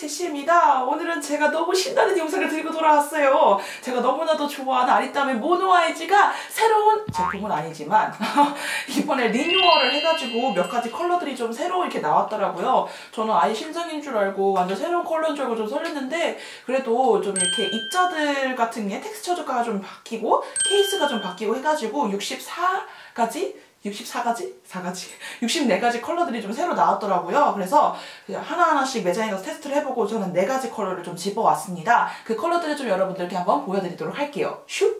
제시입니다. 오늘은 제가 너무 신나는 영상을 들고 돌아왔어요. 제가 너무나도 좋아하는 아리따의 모노아이즈가 새로운 제품은 아니지만 이번에 리뉴얼을 해가지고 몇 가지 컬러들이 좀 새로 이렇게 나왔더라고요. 저는 아예 신상인 줄 알고 완전 새로운 컬러인 줄 알고 좀 설렜는데 그래도 좀 이렇게 입자들 같은 게 텍스처가 좀 바뀌고 케이스가 좀 바뀌고 해가지고 64가지 64가지? 4가지? 64가지 컬러들이 좀 새로 나왔더라고요. 그래서 하나하나씩 매장에 가서 테스트를 해보고 저는 4가지 컬러를 좀 집어왔습니다. 그 컬러들을 좀 여러분들께 한번 보여드리도록 할게요. 슉!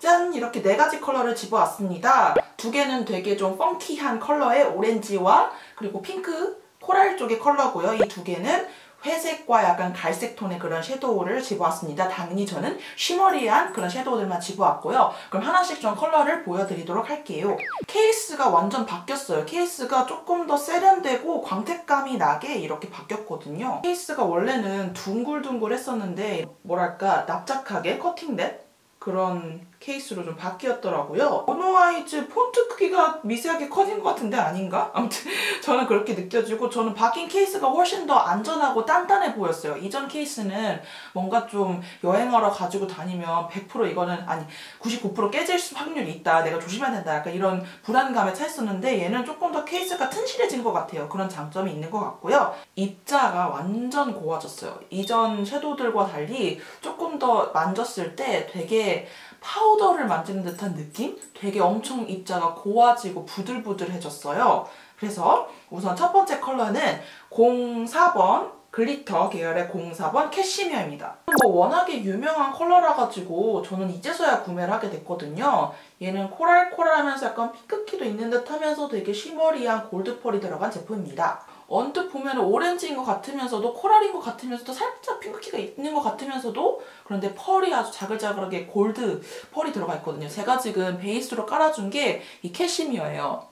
짠! 이렇게 4가지 컬러를 집어왔습니다. 두 개는 되게 좀 펑키한 컬러의 오렌지와 그리고 핑크, 코랄 쪽의 컬러고요. 이 두 개는 회색과 약간 갈색 톤의 그런 섀도우를 집어왔습니다. 당연히 저는 쉬머리한 그런 섀도우들만 집어왔고요. 그럼 하나씩 좀 컬러를 보여드리도록 할게요. 케이스가 완전 바뀌었어요. 케이스가 조금 더 세련되고 광택감이 나게 이렇게 바뀌었거든요. 케이스가 원래는 둥글둥글 했었는데 뭐랄까 납작하게 커팅된 그런 케이스로 좀 바뀌었더라고요. 모노아이즈 폰트 크기가 미세하게 커진 것 같은데 아닌가? 아무튼 저는 그렇게 느껴지고 저는 바뀐 케이스가 훨씬 더 안전하고 단단해 보였어요. 이전 케이스는 뭔가 좀 여행하러 가지고 다니면 100% 이거는 아니 99% 깨질 확률이 있다. 내가 조심해야 된다. 약간 이런 불안감에 차있었는데 얘는 조금 더 케이스가 튼실해진 것 같아요. 그런 장점이 있는 것 같고요. 입자가 완전 고와졌어요. 이전 섀도우들과 달리 조금 더 만졌을 때 되게 파우더를 만지는 듯한 느낌? 되게 엄청 입자가 고와지고 부들부들해졌어요. 그래서 우선 첫 번째 컬러는 04번 글리터 계열의 04번 캐시미어입니다. 뭐 워낙에 유명한 컬러라 가지고 저는 이제서야 구매를 하게 됐거든요. 얘는 코랄코랄하면서 약간 핑크키도 있는 듯 하면서 되게 쉬머리한 골드펄이 들어간 제품입니다. 언뜻 보면 오렌지인 것 같으면서도 코랄인 것 같으면서도 살짝 핑크키가 있는 것 같으면서도 그런데 펄이 아주 자글자글하게 골드 펄이 들어가 있거든요. 제가 지금 베이스로 깔아준 게 이 캐시미어예요.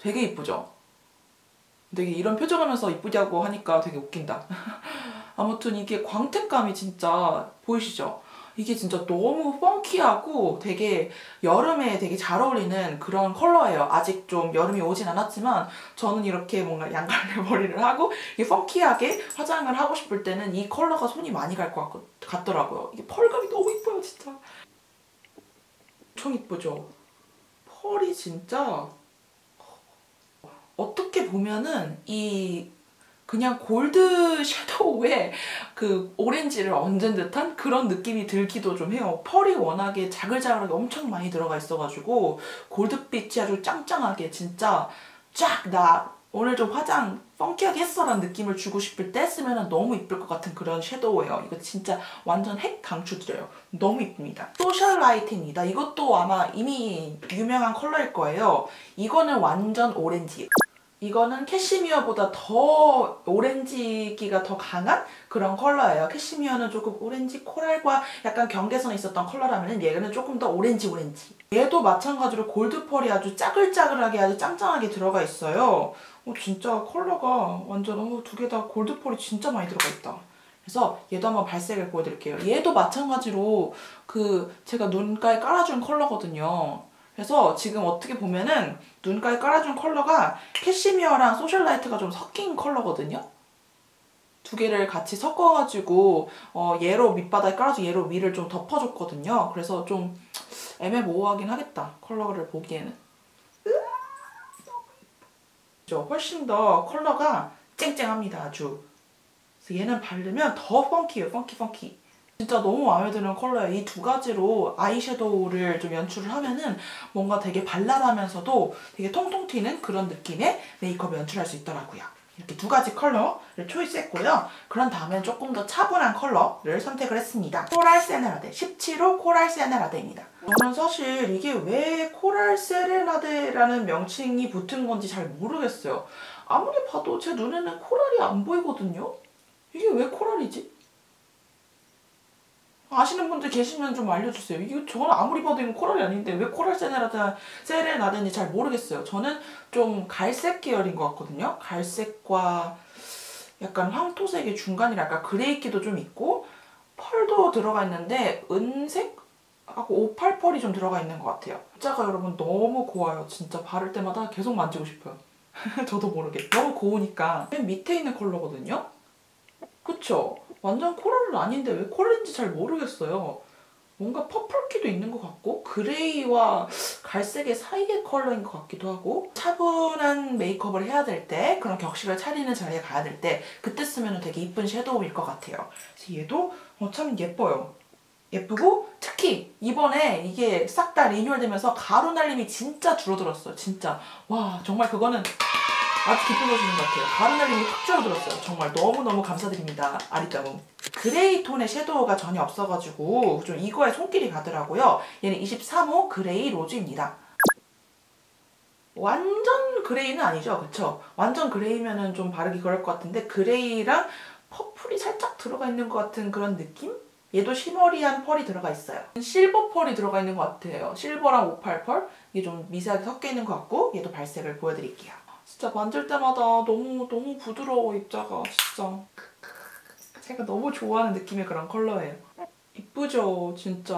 되게 이쁘죠? 되게 이런 표정하면서 이쁘냐고 하니까 되게 웃긴다. 아무튼 이게 광택감이 진짜 보이시죠? 이게 진짜 너무 펑키하고 되게 여름에 되게 잘 어울리는 그런 컬러예요. 아직 좀 여름이 오진 않았지만 저는 이렇게 뭔가 양갈래 머리를 하고 이 펑키하게 화장을 하고 싶을 때는 이 컬러가 손이 많이 갈 것 같더라고요. 이게 펄감이 너무 이뻐요 진짜. 엄청 이쁘죠? 펄이 진짜 어떻게 보면은 이 그냥 골드 섀도우에 그 오렌지를 얹은 듯한 그런 느낌이 들기도 좀 해요. 펄이 워낙에 자글자글하게 엄청 많이 들어가 있어가지고 골드빛이 아주 짱짱하게 진짜 쫙 나 오늘 좀 화장 펑키하게 했어라는 느낌을 주고 싶을 때 쓰면 너무 이쁠 것 같은 그런 섀도우예요. 이거 진짜 완전 핵 강추드려요. 너무 이쁩니다. 소셜 라이트입니다. 이것도 아마 이미 유명한 컬러일 거예요. 이거는 완전 오렌지. 이거는 캐시미어보다 더 오렌지기가 더 강한 그런 컬러예요. 캐시미어는 조금 오렌지 코랄과 약간 경계선에 있었던 컬러라면 얘는 조금 더 오렌지 오렌지. 얘도 마찬가지로 골드펄이 아주 짜글짜글하게 아주 짱짱하게 들어가 있어요. 어, 진짜 컬러가 완전 어, 두개 다 골드펄이 진짜 많이 들어가 있다. 그래서 얘도 한번 발색을 보여드릴게요. 얘도 마찬가지로 그 제가 눈가에 깔아준 컬러거든요. 그래서 지금 어떻게 보면은 눈가에 깔아준 컬러가 캐시미어랑 소셜라이트가 좀 섞인 컬러거든요. 두 개를 같이 섞어가지고 어, 얘로 밑바닥에 깔아주고 얘로 위를 좀 덮어줬거든요. 그래서 좀 애매모호하긴 하겠다. 컬러를 보기에는. 훨씬 더 컬러가 쨍쨍합니다. 아주. 그래서 얘는 바르면 더 펑키해요. 펑키 펑키. 진짜 너무 마음에 드는 컬러예요. 이 두 가지로 아이섀도우를 좀 연출을 하면은 뭔가 되게 발랄하면서도 되게 통통 튀는 그런 느낌의 메이크업을 연출할 수 있더라고요. 이렇게 두 가지 컬러를 초이스했고요. 그런 다음엔 조금 더 차분한 컬러를 선택을 했습니다. 코랄 세네라데 17호 코랄 세네라데입니다. 저는 사실 이게 왜 코랄 세레나데라는 명칭이 붙은 건지 잘 모르겠어요. 아무리 봐도 제 눈에는 코랄이 안 보이거든요. 이게 왜 코랄이지? 아시는 분들 계시면 좀 알려주세요. 이게 저는 아무리 봐도 이건 코랄이 아닌데 왜 코랄 세네라다 세레나든지 잘 모르겠어요. 저는 좀 갈색 계열인 것 같거든요. 갈색과 약간 황토색의 중간이랄까 그레이기도 좀 있고 펄도 들어가 있는데 은색 하고 오팔 펄이 좀 들어가 있는 것 같아요. 진짜가 여러분 너무 고와요. 진짜 바를 때마다 계속 만지고 싶어요. 저도 모르게. 너무 고우니까 맨 밑에 있는 컬러거든요. 그쵸? 완전 코랄은 아닌데 왜 코랄인지 잘 모르겠어요. 뭔가 퍼플기도 있는 것 같고 그레이와 갈색의 사이의 컬러인 것 같기도 하고 차분한 메이크업을 해야 될 때 그런 격식을 차리는 자리에 가야 될 때 그때 쓰면 되게 이쁜 섀도우일 것 같아요. 그래서 얘도 어, 참 예뻐요. 예쁘고 특히 이번에 이게 싹 다 리뉴얼 되면서 가루 날림이 진짜 줄어들었어요. 진짜 와 정말 그거는 아주 소식인 것 같아요. 가루 날림이 확 줄어들었어요. 정말 너무너무 감사드립니다. 아리따움. 그레이 톤의 섀도우가 전혀 없어가지고 좀 이거에 손길이 가더라고요. 얘는 23호 그레이 로즈입니다. 완전 그레이는 아니죠. 그쵸? 완전 그레이면은 좀 바르기 그럴 것 같은데 그레이랑 퍼플이 살짝 들어가 있는 것 같은 그런 느낌? 얘도 시머리한 펄이 들어가 있어요. 실버 펄이 들어가 있는 것 같아요. 실버랑 오팔 펄 이게 좀 미세하게 섞여 있는 것 같고 얘도 발색을 보여드릴게요. 진짜 만질 때마다 너무 너무 부드러워 입자가 진짜 제가 너무 좋아하는 느낌의 그런 컬러예요. 이쁘죠 진짜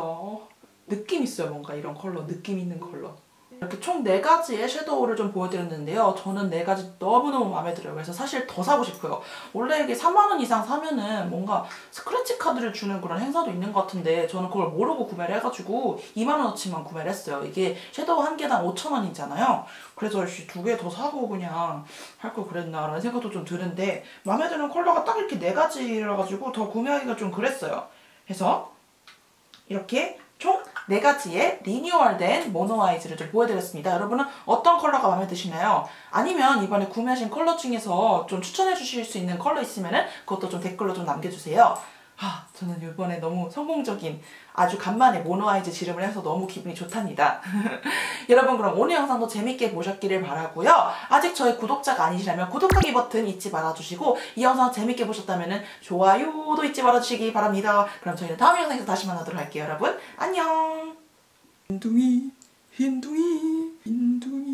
느낌 있어요 뭔가 이런 컬러 느낌 있는 컬러. 이렇게 총 4가지의 섀도우를 좀 보여드렸는데요. 저는 4가지 너무너무 마음에 들어요. 그래서 사실 더 사고 싶어요. 원래 이게 3만원 이상 사면은 뭔가 스크래치 카드를 주는 그런 행사도 있는 것 같은데 저는 그걸 모르고 구매를 해가지고 2만원어치만 구매를 했어요. 이게 섀도우 한 개당 5천원이잖아요. 그래서 두 개 더 사고 그냥 할 걸 그랬나 라는 생각도 좀 드는데 마음에 드는 컬러가 딱 이렇게 4가지라 가지고 더 구매하기가 좀 그랬어요. 그래서 이렇게 총 4가지의 리뉴얼된 모노아이즈를 좀 보여드렸습니다. 여러분은 어떤 컬러가 마음에 드시나요? 아니면 이번에 구매하신 컬러 중에서 좀 추천해 주실 수 있는 컬러 있으면 그것도 좀 댓글로 좀 남겨주세요. 아, 저는 이번에 너무 성공적인 아주 간만에 모노아이즈 지름을 해서 너무 기분이 좋답니다. 여러분 그럼 오늘 영상도 재밌게 보셨기를 바라고요. 아직 저희 구독자가 아니시라면 구독하기 버튼 잊지 말아주시고 이 영상 재밌게 보셨다면 좋아요도 잊지 말아주시기 바랍니다. 그럼 저희는 다음 영상에서 다시 만나도록 할게요 여러분. 안녕. 흰둥이 흰둥이 흰둥이